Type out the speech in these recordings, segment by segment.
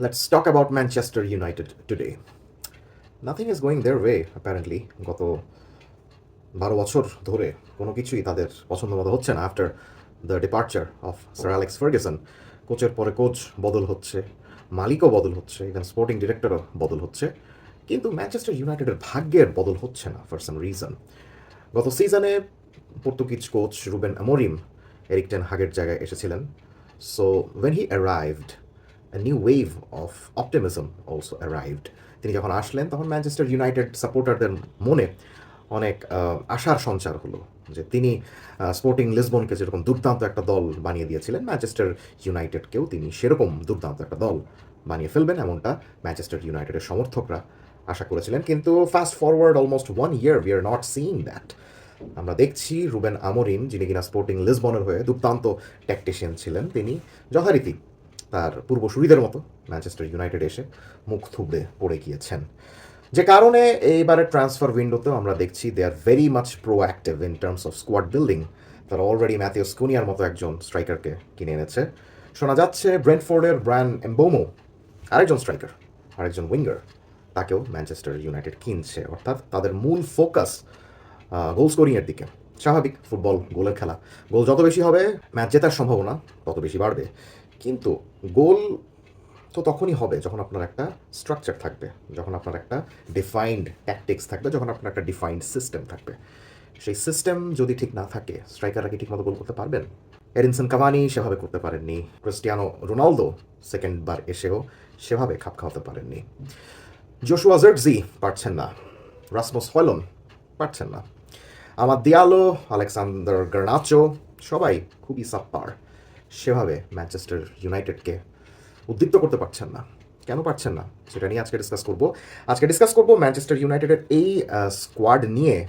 Let's talk about Manchester United today. Nothing is going their way, apparently. গত বারো বছর ধরে কোনো কিছুই তাদের পছন্দ মতো হচ্ছে না after the departure of sir Alex Ferguson কোচের পরে কোচ বদল হচ্ছে মালিকও বদল হচ্ছে ইভেন স্পোর্টিং ডিরেক্টরও বদল হচ্ছে কিন্তু ম্যানচেস্টার ইউনাইটেডের ভাগ্যের বদল হচ্ছে না ফর সাম রিজন গত সিজনে Portuguese coach Ruben Amorim Erik ten হাগের জায়গায় এসেছিলেন so when he arrived new wave of optimism also arrived. তিনি যখন আসলেন, তখন ম্যানচেস্টার ইউনাইটেড সাপোর্টারদের মনে অনেক আশার সঞ্চার হলো যে তিনি স্পোর্টিং লিসবনকে যেরকম দুর্দান্ত একটা দল বানিয়ে দিয়েছিলেন ম্যানচেস্টার ইউনাইটেডকেও তিনি সেরকম দুর্দান্ত একটা দল বানিয়ে ফেলবেন এমনটা ম্যানচেস্টার ইউনাইটেডের সমর্থকরা আশা করেছিলেন। কিন্তু fast forward almost one year we are not seeing that আমরা দেখছি রুবেন আমরিম যিনি কিনা স্পোর্টিং লিসবনের হয়ে দুর্দান্ত ট্যাকটিশিয়ান ছিলেন, তিনি যথারীতি তার পূর্বসূরিদের মতো ম্যানচেস্টার ইউনাইটেড এসে মুখ থুবড়ে পড়ে গিয়েছেন। যে কারণে এইবারে ট্রান্সফার উইন্ডোতেও আমরা দেখছি they are very much proactive in terms of squad building তারা অলরেডি ম্যাথিউ স্কুনিয়ার মতো একজন স্ট্রাইকারকে কিনে এনেছে। শোনা যাচ্ছে ব্রেন্টফোর্ডের ব্র্যান্ড এম্বোমো আরেকজন স্ট্রাইকার আরেকজন উইঙ্গার তাকেও ম্যানচেস্টার ইউনাইটেড কিনছে। অর্থাৎ তাদের মূল ফোকাস গোল স্কোরিংয়ের দিকে। স্বাভাবিক ফুটবল গোলের খেলা। গোল যত বেশি হবে ম্যাচ জেতার সম্ভাবনা তত বেশি বাড়বে। কিন্তু গোল তো তখনই হবে যখন আপনার একটা স্ট্রাকচার থাকবে, যখন আপনার একটা ডিফাইন্ড ট্যাকটিক্স থাকবে, যখন আপনার একটা ডিফাইন্ড সিস্টেম থাকবে। সেই সিস্টেম যদি ঠিক না থাকে স্ট্রাইকাররা কি ঠিকমতো গোল করতে পারবেন? এরিনসন কাভানি সেভাবে করতে পারেননি। ক্রিস্টিয়ানো রোনালদো সেকেন্ড বার এসেও সেভাবে খাপ খাওয়াতে পারেননি। জোশুয়া জার্জি পারছেন না। রাসমোস হয়লন পারছেন না। আমার দিয়ালো আলেকসান্ডার গার্নাচো সবাই খুবই সাপ্পার সেভাবে ম্যানচেস্টার ইউনাইটেডকে উদ্দীপ্ত করতে পারছেন না। কেন পারছেন না? সেটা নিয়ে আজকে ডিসকাস করব। আজকে ডিসকাস করব ম্যানচেস্টার ইউনাইটেডের এই স্কোয়াড নিয়ে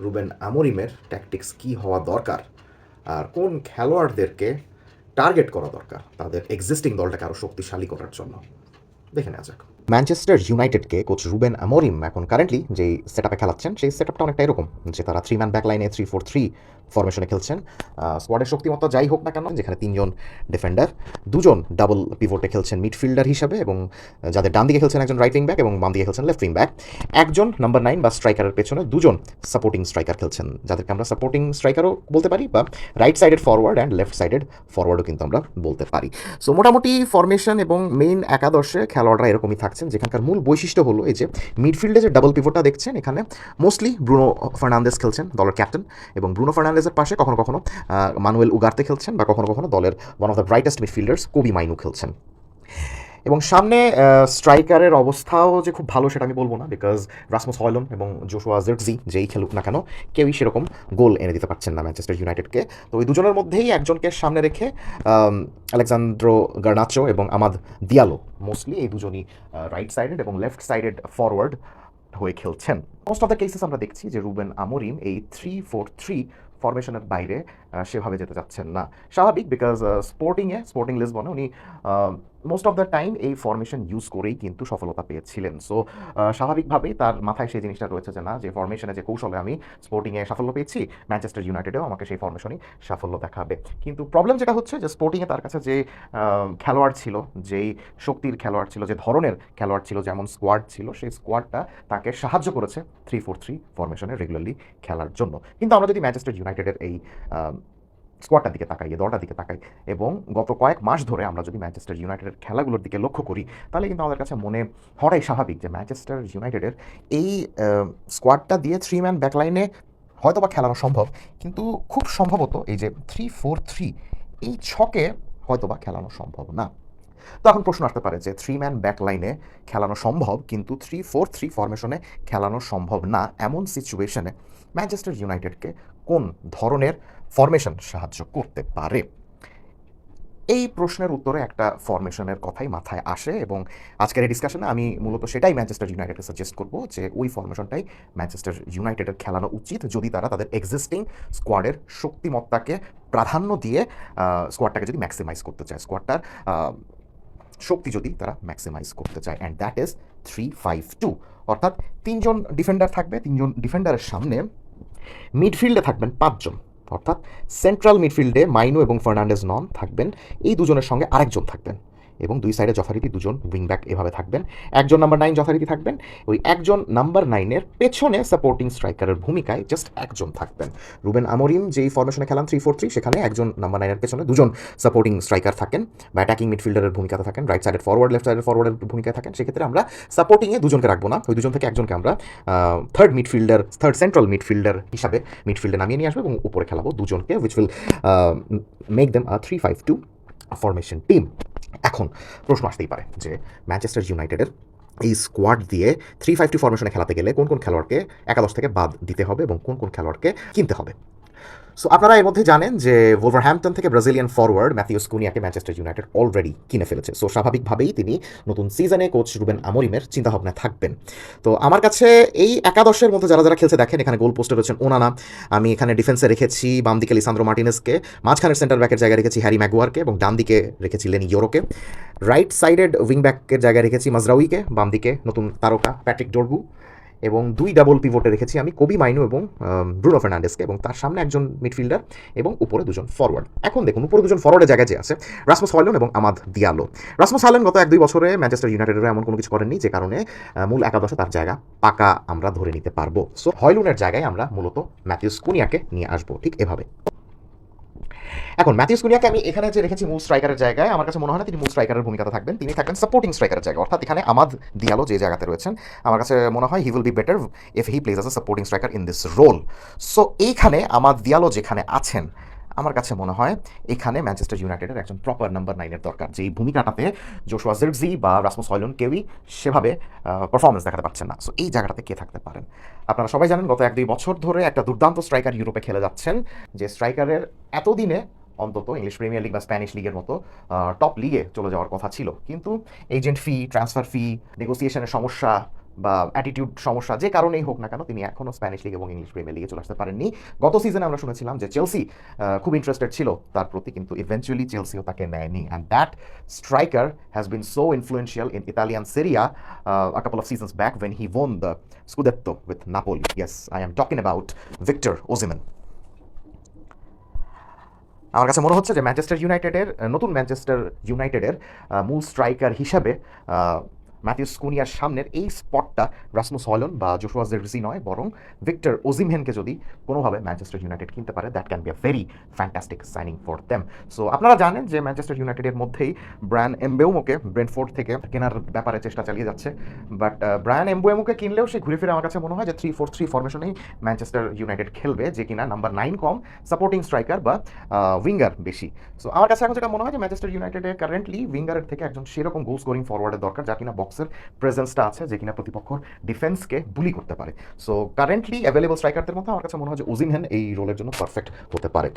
রুবেন আমরিমের ট্যাকটিক্স কি হওয়া দরকার আর কোন খেলোয়াড়দেরকে টার্গেট করা দরকার, তাদের এক্সিস্টিং দলটাকে আরও শক্তিশালী করার জন্য। দেখে নেওয়া যাক। ম্যানচেস্টার ইউনাইটেডকে কোচ রুবেন আমরিম এখন কারেন্টলি যেই সেট আপে খেলাচ্ছেন, সেই সেট আপটা অনেকটা এরকম যে তারা থ্রি ম্যান ব্যাক লাইনে থ্রি ফোর থ্রি ফরমেশনে খেলছেন স্কোয়াডের শক্তিমত্তা যাই হোক না কেন, যেখানে তিনজন ডিফেন্ডার দুজন ডাবল পিভোটে খেলছেন মিডফিল্ডার হিসাবে এবং যাদের ডান দিকে খেলছেন একজন রাইট উইং ব্যাক এবং বাম দিকে খেলছেন লেফট উইং ব্যাক একজন নাম্বার নাইন বা স্ট্রাইকারের পেছনে দুজন সাপোর্টিং স্ট্রাইকার খেলছেন, যাদেরকে আমরা সাপোর্টিং স্ট্রাইকারও বলতে পারি বা right sided forward and left sided ফরওয়ার্ডও কিন্তু আমরা বলতে পারি। সো মোটামুটি ফরমেশন এবং মেইন একাদশে খেলোয়াড়রা এরকমই থাকছেন যেখানকার মূল বৈশিষ্ট্য হলো এই যে মিডফিল্ডে যে ডাবল পিভোটটা দেখছেন, এখানে মোস্টলি ব্রুনো ফার্নান্দেস খেলছেন, দলের ক্যাপ্টেন এবং ব্রুনো ফার্নান্দেসের পাশে কখনো কখনো মানুয়েল উগার্তে খেলছেন বা কখনো কখনো দলের one of the brightest midfielders Kobbie Mainoo খেলছেন। এবং সামনে স্ট্রাইকারের অবস্থাও যে খুব ভালো সেটা আমি বলব না বিকজ রাসমস হয়লন এবং জোশুয়া জেটজি যেই খেলুক না কেন, কেউই সেরকম গোল এনে দিতে পারছেন না ম্যানচেস্টার ইউনাইটেডকে। তো ওই দুজনের মধ্যেই একজনকে সামনে রেখে আলেকজান্দ্রো গার্নাচো এবং আমাদ দিয়ালো মোস্টলি এই দুজনই রাইট সাইডেড এবং লেফট সাইডেড ফরওয়ার্ড হয়ে খেলছেন। মোস্ট অফ দ্য কেসেস আমরা দেখছি যে রুবেন আমরিম এই থ্রি ফোর থ্রি ফরমেশনের বাইরে সেভাবে যেতে চাচ্ছেন না। স্বাভাবিক বিকজ স্পোর্টিংয়ে স্পোর্টিং লিস্ট লিসবনে উনি মোস্ট অফ দ্য টাইম এই ফরমেশন ইউজ করেই কিন্তু সফলতা পেয়েছিলেন। সো স্বাভাবিকভাবেই তার মাথায় সেই জিনিসটা রয়েছে যে, না, যে ফরমেশনে যে কৌশলে আমি স্পোর্টিংয়ে সাফল্য পেয়েছি ম্যানচেস্টার ইউনাইটেডেও আমাকে সেই ফরমেশনই সাফল্য দেখাবে। কিন্তু প্রবলেম যেটা হচ্ছে যে স্পোর্টিংয়ে তার কাছে যে খেলোয়াড় ছিল, যেই শক্তির খেলোয়াড় ছিল, যে ধরনের খেলোয়াড় ছিল, যেমন স্কোয়াড ছিল, সেই স্কোয়াডটা তাকে সাহায্য করেছে থ্রি ফোর থ্রি ফরমেশনে রেগুলারলি খেলার জন্য। কিন্তু আমরা যদি ম্যানচেস্টার ইউনাইটেডের এই স্কোয়াডটার দিকে তাকাই দলটার দিকে তাকাই এবং গত কয়েক মাস ধরে আমরা যদি ম্যানচেস্টার ইউনাইটেডের খেলাগুলোর দিকে লক্ষ্য করি, তাহলে কিন্তু আমাদের কাছে মনে হওয়াটাই স্বাভাবিক যে ম্যানচেস্টার ইউনাইটেডের এই স্কোয়াডটা দিয়ে থ্রি ম্যান ব্যাকলাইনে হয়তো বা খেলানো সম্ভব, কিন্তু খুব সম্ভবত এই যে থ্রি ফোর থ্রি এই ছকে হয়তো বা খেলানো সম্ভব না। তো এখন প্রশ্ন আসতে পারে যে থ্রি ম্যান ব্যাক লাইনে খেলানো সম্ভব, কিন্তু থ্রি ফোর থ্রি ফরমেশনে খেলানো সম্ভব না, এমন সিচুয়েশনে ম্যানচেস্টার ইউনাইটেডকে কোন ধরনের ফরমেশন সাহায্য করতে পারে। এই প্রশ্নের উত্তরে একটা ফরমেশনের কথাই মাথায় আসে এবং আজকের এই ডিসকাশনে আমি মূলত সেটাই ম্যানচেস্টার ইউনাইটেডকে সাজেস্ট করব যে ওই ফরমেশনটাই ম্যানচেস্টার ইউনাইটেডের খেলানো উচিত যদি তারা তাদের এক্সিস্টিং স্কোয়াডের শক্তিমত্তাকে প্রাধান্য দিয়ে স্কোয়াডটাকে যদি ম্যাক্সিমাইজ করতে চায়। স্কোয়াডটার শক্তি যদি তারা ম্যাক্সিমাইজ করতে চায়। And that is three five two অর্থাৎ তিনজন ডিফেন্ডার থাকবে, তিনজন ডিফেন্ডারের সামনে মিডফিল্ডে থাকবেন পাঁচজন। অর্থাৎ সেন্ট্রাল মিডফিল্ডে মাইনো এবং ফার্নান্ডেজ নন থাকবেন। এই দুজনের সঙ্গে আরেকজন থাকবেন। এবং দুই সাইডে যথারীতি দুজন উইং ব্যাক এভাবে থাকবেন। একজন নাম্বার নাইন যথারীতি থাকবেন। ওই একজন নাম্বার নাইনের পেছনে সাপোর্টিং স্ট্রাইকারের ভূমিকায় জাস্ট একজন থাকবেন। রুবেন আমরিম, যেই ফরমেশনে খেলান থ্রি ফোর থ্রি সেখানে একজন নাম্বার নাইনের পেছনে দুজন সাপোর্টিং স্ট্রাইকার থাকেন। বা অ্যাটাকিং মিডফিল্ডারের ভূমিকাতে থাকেন রাইট সাইডের ফরওয়ার্ড লেফট সাইডের ফরওয়ার্ডের ভূমিকায় থাকেন। সেক্ষেত্রে আমরা সাপোর্টিংয়ে দুজনকে রাখব না। ওই দুজন থেকে একজনকে আমরা third midfielder third central midfielder হিসাবে মিডফিল্ডে নামিয়ে নিয়ে আসব এবং উপরে খেলাবো দুজনকে which will make them a three five two formation team এখন প্রশ্ন আসতেই পারে যে ম্যানচেস্টার ইউনাইটেডের এই স্কোয়াড দিয়ে থ্রি ফাইভ টু ফরমেশনে খেলাতে গেলে কোন কোন খেলোয়াড়কে একাদশ থেকে বাদ দিতে হবে এবং কোন কোন খেলোয়াড়কে কিনতে হবে? সো আপনারা এর মধ্যে জানেন যে ওভারহ্যাম্পটন থেকে ব্রাজিলিয়ান ফরওয়ার্ড ম্যাথিউস কুনিয়াকে ম্যানচেস্টার ইউনাইটেড অলরেডি কিনে ফেলেছে। সো স্বাভাবিকভাবেই তিনি নতুন সিজনে কোচ রুবেন আমরিমের চিন্তাভাবনায় থাকবেন। তো, আমার কাছে এই একাদশের মধ্যে যারা যারা খেলছে দেখেন, এখানে গোল পোস্টে রয়েছেন ওনানা আমি এখানে ডিফেন্সে রেখেছি বাম দিকে লিসান্দ্রো মার্টিনেসকে মাঝখানের সেন্টার ব্যাকের জায়গায় রেখেছি হ্যারি ম্যাগুয়ারকে এবং ডান দিকে রেখেছি লেনি ইয়োরোকে রাইট সাইডেড উইং ব্যাকের জায়গায় রেখেছি মাজরাউইকে বাম দিকে নতুন তারকা প্যাট্রিক ডোরগু এবং দুই ডাবল পিভোটে রেখেছি আমি, কবি মাইনু এবং ব্রুনো ফার্নান্ডেসকে এবং তার সামনে একজন মিডফিল্ডার এবং উপরে দুজন ফরওয়ার্ড এখন দেখুন, উপরে দুজন ফরওয়ার্ডের জায়গায় যে আছে, রাসমস হয়লন এবং আমাদ দিয়ালো। রাসমস হয়লন গত এক দুই বছরে ম্যানচেস্টার ইউনাইটেডের এমন কোনো কিছু করেননি, যে কারণে মূল একাদশে তার জায়গা পাকা আমরা ধরে নিতে পারব। সো হয়লুনের জায়গায় আমরা মূলত ম্যাথিউস কুনিয়াকে নিয়ে আসব, ঠিক এভাবে। এখন ম্যাথিউস কুনিয়াকে আমি এখানে যে রেখেছি মূল স্ট্রাইকারের জায়গায়, আমার কাছে মনে হয় না তিনি মূল স্ট্রাইকারের ভূমিকাতে থাকবেন। তিনি থাকবেন সাপোর্টিং স্ট্রাইকারের জায়গায়। অর্থাৎ এখানে আমাদ দিয়ালো যে জায়গাতে রয়েছেন, আমার কাছে মনে হয় he will be better if he plays as a supporting striker in this role so এইখানে আমাদ দিয়ালো যেখানে আছেন, আমার কাছে মনে হয় এখানে ম্যানচেস্টার ইউনাইটেডের একজন প্রপার নাম্বার নাইনের দরকার। যে ভূমিকাটাতে জোশুয়া জিরজি বা রাসমুস হয়লন কেউই সেভাবে পারফরমেন্স দেখাতে পারছেন না। সো এই জায়গাটাতে কে থাকতে পারেন? আপনারা সবাই জানেন, গত এক দুই বছর ধরে একটা দুর্দান্ত স্ট্রাইকার ইউরোপে খেলে যাচ্ছেন, যে স্ট্রাইকারের এতদিনে অন্তত ইংলিশ প্রিমিয়ার লিগ বা স্প্যানিশ লিগের মতো টপ লিগে চলে যাওয়ার কথা ছিল কিন্তু এজেন্ট ফি ট্রান্সফার ফি নেগোসিয়েশনের সমস্যা বা অ্যাটিটিউড সমস্যা যে কারণেই হোক না কেন তিনি এখনও স্প্যানিশ লিগ এবং ইংলিশ প্রিমিয়ার লিগে চলে আসতে পারেননি গত সিজনে আমরা শুনেছিলাম যে চেলসি খুব ইন্টারেস্টেড ছিল তার প্রতি কিন্তু ইভেন্চুয়ালি চেলসিও তাকে নেয়নি and that striker has been so influential in Italian Serie a couple of seasons back when he won the Scudetto with Napoli. Yes, I am talking about Victor Osimhen. আমার কাছে মনে হচ্ছে যে ম্যানচেস্টার ইউনাইটেডের নতুন ম্যানচেস্টার ইউনাইটেডের মূল striker হিসাবে ম্যাথিউস কুনিয়ার সামনের এই স্পটটা রাসমুস হয়লন বা জোশুয়া জেরসি নয়, বরং ভিক্টর ওজিমহেনকে যদি কোনোভাবে ম্যানচেস্টার ইউনাইটেড কিনতে পারে that can be a very fantastic signing for them so আপনারা জানেন যে ম্যানচেস্টার ইউনাইটেডের মধ্যেই ব্রায়ান এমবেউমোকে ব্রেনফোর্ড থেকে কেনার ব্যাপারে চেষ্টা চালিয়ে যাচ্ছে। বাট ব্রায়ান এমবেউমোকে কিনলেও সে ঘুরে ফিরে আমার কাছে মনে হয় যে থ্রি ফোর থ্রি ফরমেশনেই ম্যানচেস্টার ইউনাইটেড খেলবে, যে কিনা নাম্বার নাইন কম সাপোর্টিং স্ট্রাইকার বা উইঙ্গার বেশি। সো আমার কাছে এখন যেটা মনে হয় যে ম্যানচেস্টার ইউনাইটেডে কারেন্টলি উইঙ্গারের থেকে একজন সেরকম গোল স্কোরিং ফরওয়ার্ডের দরকার, যা কিনা বক্সের প্রেজেন্সটা আছে যে কিনা প্রতিপক্ষর ডিফেন্সকে বুলি করতে পারে। সো কারেন্টলি অ্যাভেলেবল স্ট্রাইকারদের মধ্যে আমার কাছে মনে হয় যে ওজিনহেন এই রোলের জন্য পারফেক্ট হতে পারে।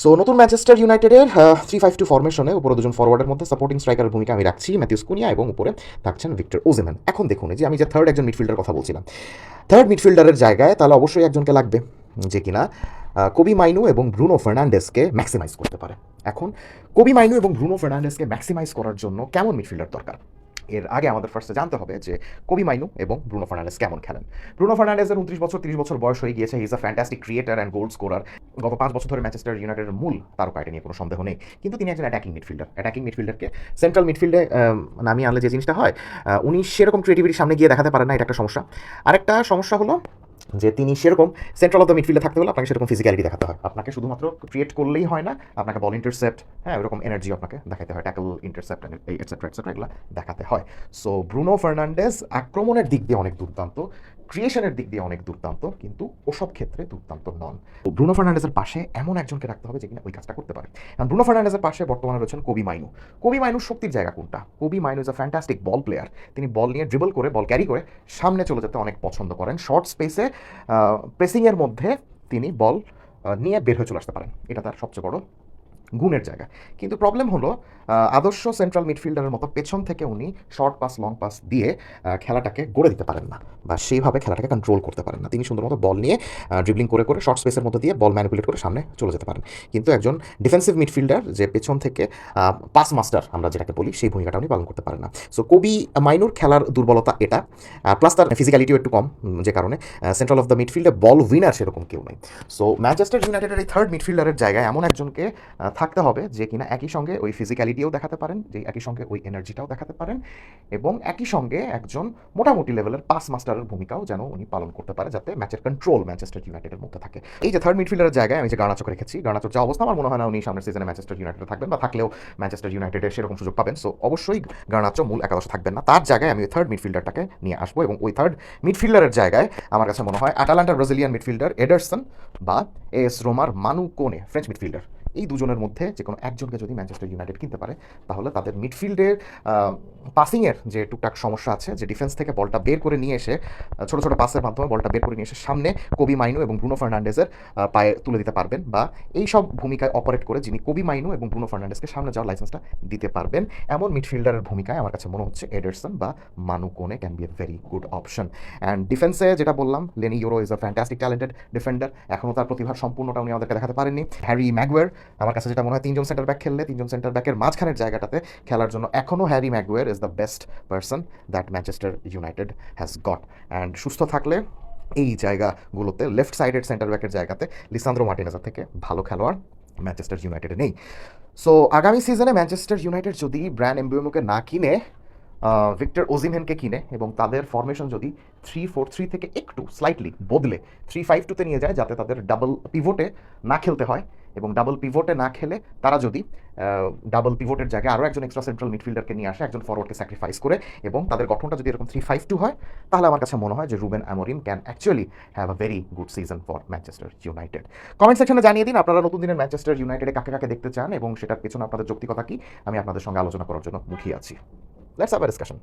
সো নতুন ম্যানচেস্টার ইউনাইটেডের থ্রি ফাইভ টু ফরমেশনে উপরে দুজন ফরওয়ার্ডের মধ্যে সাপোর্টিং স্ট্রাইকারের ভূমিকা আমি রাখছি ম্যাথিউস কুনিয়া এবং উপরে থাকছেন ভিক্টর ওজেমেন এখন দেখুন যে আমি যে থার্ড একজন মিডফিল্ডার কথা বলছিলাম। থার্ড মিডফিল্ডারের জায়গায় তাহলে অবশ্যই একজনকে লাগবে, যে কিনা কবি মাইনু এবং ব্রুনো ফার্নান্ডেসকে ম্যাক্সিমাইজ করতে পারে। এখন কবি মাইনু এবং ব্রুনো ফার্নান্ডেসকে ম্যাক্সিমাইজ করার জন্য কেমন মিডফিল্ডার দরকার? এর আগে আমাদের ফার্স্টে জানতে হবে যে কবি মাইনু এবং ব্রুনো ফার্নান্ডেস কেমন খেলেন। ব্রুনো ফার্নান্ডেসের উনত্রিশ বছর, তিরিশ বছর বয়স হয়ে গিয়েছে। Is a fantastic creator and goal scorer গত পাঁচ বছর ধরে ম্যানচেস্টার ইউনাইটেডের মূল তারকা এটা নিয়ে কোনো সন্দেহ নেই। কিন্তু তিনি একজন অ্যাটাকিং মিডফিল্ডার অ্যাটাকিং মিডফিল্ডারকে সেন্ট্রাল মিডফিল্ডে নামিয়ে আনলে যে জিনিসটা হয় উনি সেরকম ক্রিয়েটিভিটি সামনে গিয়ে দেখাতে পারেন না, এটা একটা সমস্যা। আরেকটা সমস্যা হলো যে তিনি সেরকম সেন্ট্রাল অফ দ্য মিডফিল্ডে থাকতে হলে আপনাকে সেরকম ফিজিক্যালিটি দেখাতে হয়। আপনাকে শুধুমাত্র ক্রিয়েট করলেই হয় না, আপনাকে বল ইন্টারসেপ্ট হ্যাঁ ওরকম এনার্জি আপনাকে দেখাতে হয় ট্যাকল ইন্টারসেপ্ট এটসেট্রা এটসেট্রা এগুলো দেখাতে হয়। সো ব্রুনো ফার্নান্ডেজ আক্রমণের দিক দিয়ে অনেক দুর্দান্ত। ক্রিয়েশনের দিক দিয়ে অনেক দুর্দান্ত, কিন্তু ওসব ক্ষেত্রে দুর্দান্ত নন। ব্রুনো ফার্নান্ডেজের পাশে এমন একজনকে রাখতে হবে যে কিনা ওই কাজটা করতে পারে। কারণ ব্রুনো ফার্নান্ডেজের পাশে বর্তমানে রয়েছেন কবি মাইনু। কবি মাইনুর শক্তির জায়গা কোনটা? Kobbie Mainoo is a fantastic ball player তিনি বল নিয়ে ড্রিবল করে বল ক্যারি করে সামনে চলে যেতে অনেক পছন্দ করেন। শর্ট স্পেসে প্রেসিংয়ের মধ্যে তিনি বল নিয়ে বের হয়ে চলে আসতে পারেন। এটা তার সবচেয়ে বড় গুণের জায়গা। কিন্তু প্রবলেম হলো আদর্শ সেন্ট্রাল মিডফিল্ডারের মতো পেছন থেকে উনি শর্ট পাস লং পাস দিয়ে খেলাটাকে গড়ে দিতে পারেন না বা সেইভাবে খেলাটাকে কন্ট্রোল করতে পারেন না। তিনি সুন্দর মতো বল নিয়ে ড্রিবলিং করে করে শর্ট স্পেসের মধ্যে দিয়ে বল ম্যানিপুলেট করে সামনে চলে যেতে পারেন। কিন্তু একজন ডিফেন্সিভ মিডফিল্ডার যে পেছন থেকে পাস মাস্টার আমরা যেটাকে বলি, সেই ভূমিকাটা উনি পালন করতে পারেন না। সো কবি মাইনুর খেলার দুর্বলতা এটা প্লাস তার ফিজিক্যালিটিও একটু কম যে কারণে সেন্ট্রাল অফ দ্য মিডফিল্ডে বল উইনার সেরকম কেউ নেই। সো ম্যানচেস্টার ইউনাইটেডের এই থার্ড মিডফিল্ডারের জায়গায় এমন একজনকে থাকতে হবে যে কিনা একই সঙ্গে ওই ফিজিক্যালিটিও দেখাতে পারেন, যে একই সঙ্গে ওই এনার্জিটাও দেখাতে পারেন এবং একই সঙ্গে একজন মোটামুটি লেভেলের পাস মাস্টারের ভূমিকাও যেন উনি পালন করতে পারে যাতে ম্যাচের কন্ট্রোল ম্যানচেস্টার ইউনাইটেডের মধ্যে থাকে। এই যে থার্ড মিডফিল্ডারের জায়গায় আমি যে গার্নাচোকে রেখেছি গার্নাচোর যে অবস্থা আমার মনে হয় না উনি সামনের সিজনে ম্যানচেস্টার ইউনাইটেডে থাকবেন বা থাকলেও ম্যানচেস্টার ইউনাইটেডের সেরকম সুযোগ পাবেন। সো অবশ্যই গার্নাচো মূল একাদশ থাকবেন না। তার জায়গায় আমি ওই থার্ড মিডফিল্ডারটাকে নিয়ে আসব এবং ওই থার্ড মিডফিল্ডারের জায়গায় আমার কাছে মনে হয় আটালান্টার ব্রাজিলিয়ান মিডফিল্ডার এডারসন বা এস রোমার মানু কোনে ফ্রেঞ্চ মিডফিল্ডার এই দুজনের মধ্যে যে কোনো একজনকে যদি ম্যানচেস্টার ইউনাইটেড কিনতে পারে, তাহলে তাদের মিডফিল্ডের পাসিংয়ের যে টুকটাক সমস্যা আছে, যে ডিফেন্স থেকে বলটা বের করে নিয়ে এসে ছোটো ছোট পাসের মাধ্যমে বলটা বের করে নিয়ে এসে সামনে কবি মাইনু এবং ব্রুনো ফার্নান্ডেজের পায়ে তুলে দিতে পারবেন বা এই সব ভূমিকায় অপারেট করে যিনি কবি মাইনু এবং ব্রুনো ফার্নান্ডেজকে সামনে যাওয়ার লাইসেন্সটা দিতে পারবেন। এমন মিডফিল্ডারের ভূমিকায় আমার কাছে মনে হচ্ছে এডারসন বা Manu Kone can be a very good option and ডিফেন্সে যেটা বললাম Leny Yoro is a fantastic talented defender এখনও তার প্রতিভার সম্পূর্ণটা উনি আমাদেরকে দেখাতে পারেননি। হ্যারি ম্যাগুয়ার আমার কাছে যেটা মনে হয় তিনজন সেন্টার ব্যাক খেললে, তিনজন সেন্টার ব্যাকের মাঝখানের জায়গাটাতে খেলার জন্য এখনও Harry Maguire is the best person that Manchester United has got and সুস্থ থাকলে এই জায়গাগুলোতে লেফট সাইডের সেন্টার ব্যাকের জায়গাতে লিসান্দ্রো মার্টিনেজার থেকে ভালো খেলোয়াড় ম্যানচেস্টার ইউনাইটেডে নেই। সো আগামী সিজনে ম্যানচেস্টার ইউনাইটেড যদি ব্র্যান্ড এমবিএমকে না কিনে ভিক্টর ওজিমহেনকে কিনে এবং তাদের ফরমেশন যদি থ্রি ফোর থ্রি থেকে একটু স্লাইটলি বদলে থ্রি ফাইভ টুতে নিয়ে যায়, যাতে তাদের ডাবল পিভোটে না খেলতে হয় এবং ডাবল পিভোটে না খেলে তারা যদি ডাবল পিভোটের জায়গায় আরও একজন এক্সট্রা সেন্ট্রাল মিডফিল্ডারকে নিয়ে আসে, একজন ফরওয়ার্ডকে স্যাক্রিফাইস করে এবং তাদের গঠনটা যদি এরকম থ্রি ফাইভ টু হয়, তাহলে আমার কাছে মনে হয় যে Ruben Amorim can actually have a very good season for Manchester United comment সেকশনে জানিয়ে দিন আপনারা নতুন দিনের ম্যানচেস্টার ইউনাইটেডে কাকে কাকে দেখতে চান এবং সেটার পেছনে আপনাদের যৌক্তিকতা কি, আমি আপনাদের সঙ্গে আলোচনা করার জন্য মুখিয়ে আছি। Let's have discussion